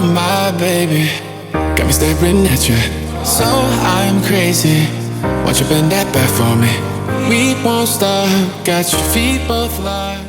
Oh my baby, got me staring at you. So I'm crazy. Won't you bend that back for me? We won't stop. Got your feet both locked.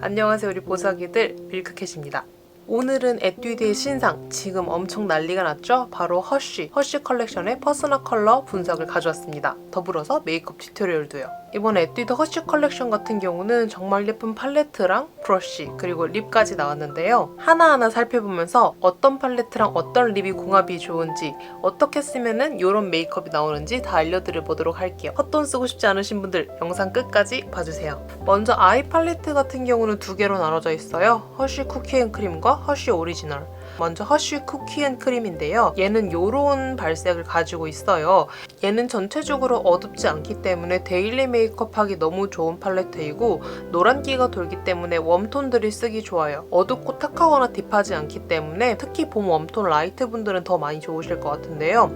안녕하세요 우리 보사기들 밀크캣입니다. 오늘은 에뛰드의 신상 지금 엄청 난리가 났죠? 바로 허쉬 허쉬 컬렉션의 퍼스널 컬러 분석을 가져왔습니다. 더불어서 메이크업 튜토리얼도요. 이번 에뛰드 허쉬 컬렉션 같은 경우는 정말 예쁜 팔레트랑 브러쉬 그리고 립까지 나왔는데요. 하나하나 살펴보면서 어떤 팔레트랑 어떤 립이 궁합이 좋은지 어떻게 쓰면은 이런 메이크업이 나오는지 다 알려드려 보도록 할게요. 헛돈 쓰고 싶지 않으신 분들 영상 끝까지 봐주세요. 먼저 아이 팔레트 같은 경우는 두 개로 나눠져 있어요. 허쉬 쿠키앤크림과 허쉬 오리지널. 먼저 허쉬 쿠키 앤 크림인데요. 얘는 요런 발색을 가지고 있어요. 얘는 전체적으로 어둡지 않기 때문에 데일리 메이크업 하기 너무 좋은 팔레트이고 노란기가 돌기 때문에 웜톤들이 쓰기 좋아요. 어둡고 탁하거나 딥하지 않기 때문에 특히 봄 웜톤 라이트 분들은 더 많이 좋으실 것 같은데요.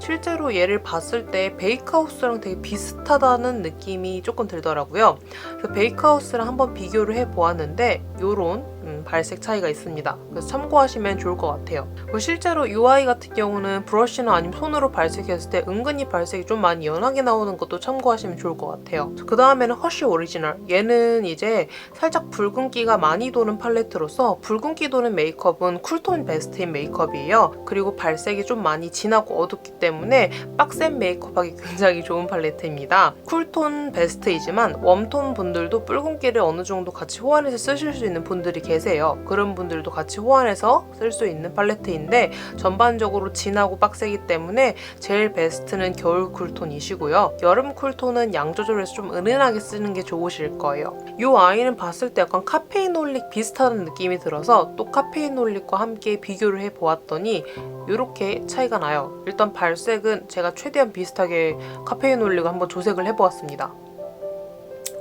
실제로 얘를 봤을 때 베이크하우스랑 되게 비슷하다는 느낌이 조금 들더라고요. 그래서 베이크하우스랑 한번 비교를 해보았는데 요런 음, 발색 차이가 있습니다. 그래서 참고하시면 좋을 것 같아요. 실제로 UI 같은 경우는 브러쉬나 아니면 손으로 발색했을 때 은근히 발색이 좀 많이 연하게 나오는 것도 참고하시면 좋을 것 같아요. 그 다음에는 허쉬 오리지널. 얘는 이제 살짝 붉은기가 많이 도는 팔레트로서 붉은기 도는 메이크업은 쿨톤 베스트인 메이크업이에요. 그리고 발색이 좀 많이 진하고 어둡기 때문에 빡센 메이크업하기 굉장히 좋은 팔레트입니다. 쿨톤 베스트이지만 웜톤 분들도 붉은기를 어느 정도 같이 호환해서 쓰실 수 있는 분들이 계세요. 그런 분들도 같이 호환해서 쓸 수 있는 팔레트인데 전반적으로 진하고 빡세기 때문에 제일 베스트는 겨울 쿨톤이시고요. 여름 쿨톤은 양 조절해서 좀 은은하게 쓰는 게 좋으실 거예요. 이 아이는 봤을 때 약간 카페인 올릭 비슷한 느낌이 들어서 또 카페인 올릭과 함께 비교를 해보았더니 이렇게 차이가 나요. 일단 발색은 제가 최대한 비슷하게 카페인 올릭을 한번 조색을 해보았습니다.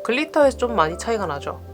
글리터에서 좀 많이 차이가 나죠.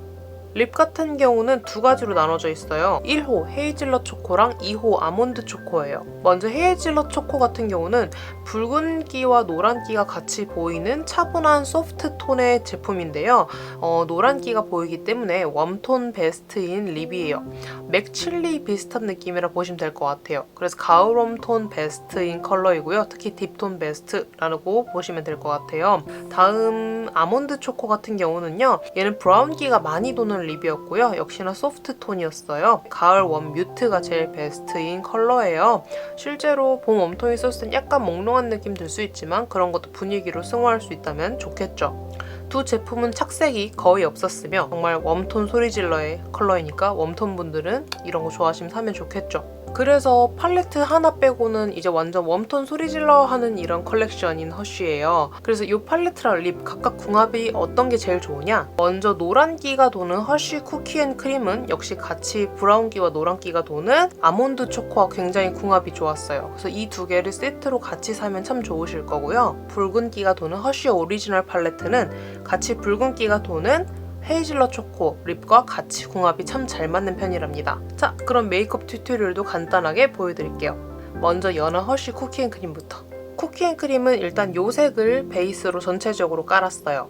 립 같은 경우는 두 가지로 나눠져 있어요. 1호 헤이즐넛 초코랑 2호 아몬드 초코예요. 먼저 헤이즐넛 초코 같은 경우는 붉은기와 노란기가 같이 보이는 차분한 소프트 톤의 제품인데요. 어, 노란기가 보이기 때문에 웜톤 베스트인 립이에요. 맥칠리 비슷한 느낌이라 보시면 될 것 같아요. 그래서 가을 웜톤 베스트인 컬러이고요. 특히 딥톤 베스트라고 보시면 될 것 같아요. 다음 아몬드 초코 같은 경우는요. 얘는 브라운기가 많이 도는 립이었고요. 역시나 소프트 톤이었어요. 가을 웜 뮤트가 제일 베스트인 컬러예요. 실제로 봄 웜톤이 썼을 땐 약간 몽롱한 느낌 들 수 있지만 그런 것도 분위기로 승화할 수 있다면 좋겠죠. 두 제품은 착색이 거의 없었으며 정말 웜톤 소리질러의 컬러이니까 웜톤 분들은 이런 거 좋아하시면 사면 좋겠죠. 그래서 팔레트 하나 빼고는 이제 완전 웜톤 소리질러 하는 이런 컬렉션인 허쉬예요. 그래서 이 팔레트랑 립 각각 궁합이 어떤 게 제일 좋으냐? 먼저 노란기가 도는 허쉬 쿠키앤 크림은 역시 같이 브라운기와 노란기가 도는 아몬드 초코와 굉장히 궁합이 좋았어요. 그래서 이 두 개를 세트로 같이 사면 참 좋으실 거고요. 붉은기가 도는 허쉬 오리지널 팔레트는 같이 붉은기가 도는 헤이즐넛 초코 립과 같이 궁합이 참 잘 맞는 편이랍니다. 자, 그럼 메이크업 튜토리얼도 간단하게 보여드릴게요. 먼저 연한 허쉬 쿠키앤크림부터. 쿠키앤크림은 일단 요 색을 베이스로 전체적으로 깔았어요.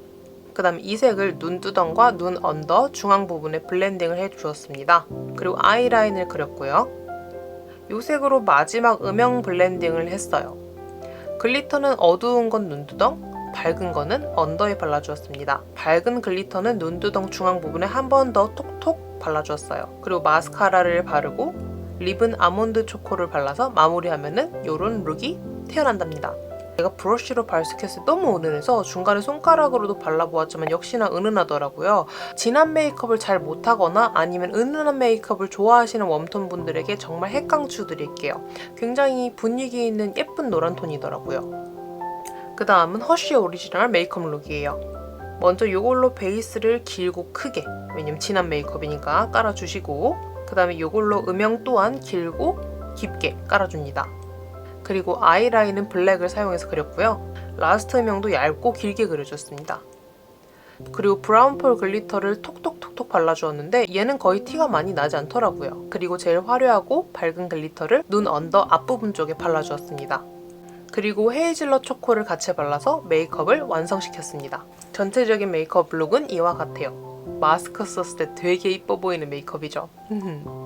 그 다음 이 색을 눈두덩과 눈 언더 중앙 부분에 블렌딩을 해주었습니다. 그리고 아이라인을 그렸고요. 요 색으로 마지막 음영 블렌딩을 했어요. 글리터는 어두운 건 눈두덩, 밝은 거는 언더에 발라주었습니다. 밝은 글리터는 눈두덩 중앙 부분에 한 번 더 톡톡 발라주었어요. 그리고 마스카라를 바르고 립은 아몬드 초코를 발라서 마무리하면은 요런 룩이 태어난답니다. 제가 브러쉬로 발색했을 때 너무 은은해서 중간에 손가락으로도 발라보았지만 역시나 은은하더라고요. 진한 메이크업을 잘 못하거나 아니면 은은한 메이크업을 좋아하시는 웜톤 분들에게 정말 핵강추 드릴게요. 굉장히 분위기 있는 예쁜 노란 톤이더라고요. 그 다음은 허쉬 오리지널 메이크업 룩이에요. 먼저 이걸로 베이스를 길고 크게 왜냐면 진한 메이크업이니까 깔아주시고 그 다음에 이걸로 음영 또한 길고 깊게 깔아줍니다. 그리고 아이라인은 블랙을 사용해서 그렸고요. 라스트 음영도 얇고 길게 그려줬습니다. 그리고 브라운펄 글리터를 톡톡톡톡 발라주었는데 얘는 거의 티가 많이 나지 않더라고요. 그리고 제일 화려하고 밝은 글리터를 눈 언더 앞부분 쪽에 발라주었습니다. 그리고 헤이즐넛 초코를 같이 발라서 메이크업을 완성시켰습니다. 전체적인 메이크업 룩은 이와 같아요. 마스크 썼을 때 되게 이뻐 보이는 메이크업이죠.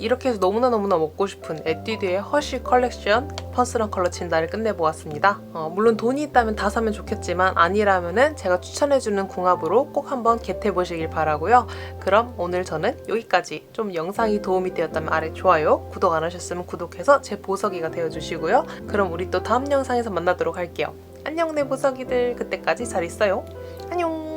이렇게 해서 너무나 너무나 먹고 싶은 에뛰드의 허쉬 컬렉션 퍼스널 컬러 진단을 끝내보았습니다. 어, 물론 돈이 있다면 다 사면 좋겠지만 아니라면은 제가 추천해주는 궁합으로 꼭 한번 겟해보시길 바라고요. 그럼 오늘 저는 여기까지 좀 영상이 도움이 되었다면 아래 좋아요, 구독 안 하셨으면 구독해서 제 보석이가 되어주시고요. 그럼 우리 또 다음 영상에서 만나도록 할게요. 안녕 내 보석이들 그때까지 잘 있어요. 안녕